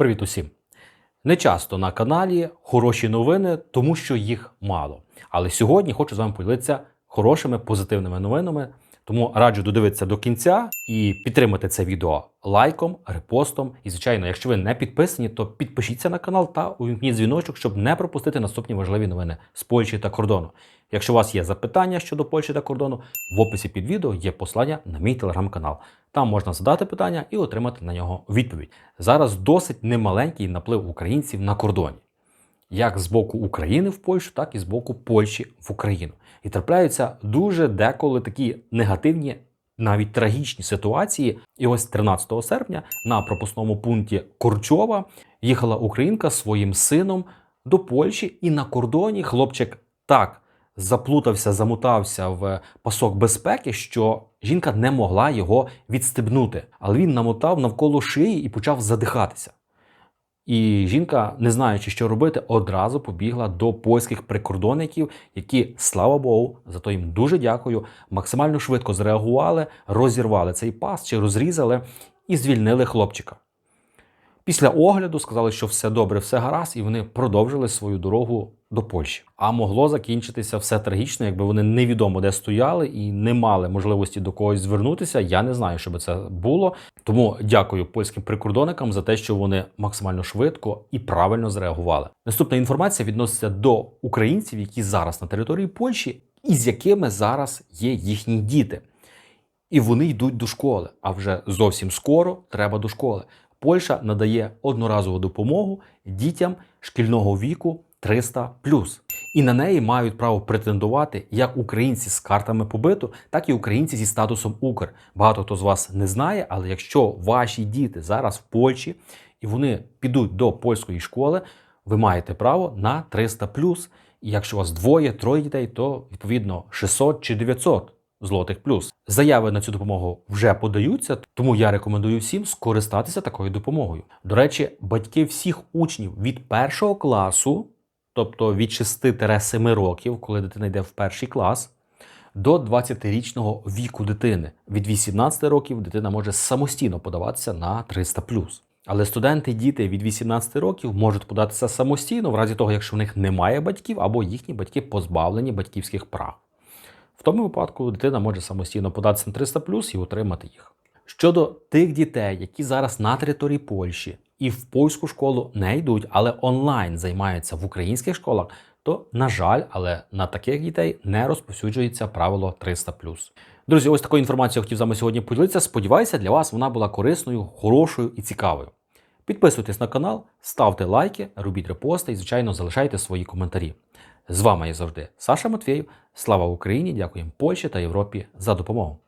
Привіт усім! Не часто на каналі хороші новини, тому що їх мало. Але сьогодні хочу з вами поділитися хорошими позитивними новинами. Тому раджу додивитися до кінця і підтримати це відео лайком, репостом. І, звичайно, якщо ви не підписані, то підпишіться на канал та увімкніть дзвіночок, щоб не пропустити наступні важливі новини з Польщі та кордону. Якщо у вас є запитання щодо Польщі та кордону, в описі під відео є послання на мій телеграм-канал. Там можна задати питання і отримати на нього відповідь. Зараз досить немаленький наплив українців на кордоні, як з боку України в Польщу, так і з боку Польщі в Україну. І трапляються дуже деколи такі негативні, навіть трагічні ситуації. І ось 13 серпня на пропускному пункті Корчова їхала українка зі своїм сином до Польщі, і на кордоні хлопчик так заплутався, замутався в пасок безпеки, що жінка не могла його відстебнути. Але він намотав навколо шиї і почав задихатися. І жінка, не знаючи, що робити, одразу побігла до польських прикордонників, які, слава Богу, за то їм дуже дякую, максимально швидко зреагували, розірвали цей пас чи розрізали і звільнили хлопчика. Після огляду сказали, що все добре, все гаразд, і вони продовжили свою дорогу до Польщі. А могло закінчитися все трагічно, якби вони невідомо де стояли і не мали можливості до когось звернутися. Я не знаю, що би це було. Тому дякую польським прикордонникам за те, що вони максимально швидко і правильно зреагували. Наступна інформація відноситься до українців, які зараз на території Польщі, і з якими зараз є їхні діти. І вони йдуть до школи. А вже зовсім скоро треба до школи. Польща надає одноразову допомогу дітям шкільного віку 300 І на неї мають право претендувати як українці з картами побиту, так і українці зі статусом Укр. Багато хто з вас не знає, але якщо ваші діти зараз в Польщі і вони підуть до польської школи, ви маєте право на 300 І якщо у вас двоє, троє дітей, то відповідно 600 чи 900 злотих плюс. Заяви на цю допомогу вже подаються, тому я рекомендую всім скористатися такою допомогою. До речі, батьки всіх учнів від першого класу, тобто від 6-7 років, коли дитина йде в перший клас, до 20-річного віку дитини. Від 18 років дитина може самостійно подаватися на 300 але студенти, діти від 18 років можуть податися самостійно, в разі того, якщо в них немає батьків або їхні батьки позбавлені батьківських прав. В тому випадку дитина може самостійно податися на 300 і отримати їх. Щодо тих дітей, які зараз на території Польщі і в польську школу не йдуть, але онлайн займаються в українських школах, то, на жаль, але на таких дітей не розповсюджується правило 300 Друзі, ось такою інформацією хотів з вами сьогодні поділитися. Сподіваюся, для вас вона була корисною, хорошою і цікавою. Підписуйтесь на канал, ставте лайки, робіть репости і, звичайно, залишайте свої коментарі. З вами, як завжди, Саша Матвєєв. Слава Україні! Дякуємо Польщі та Європі за допомогу.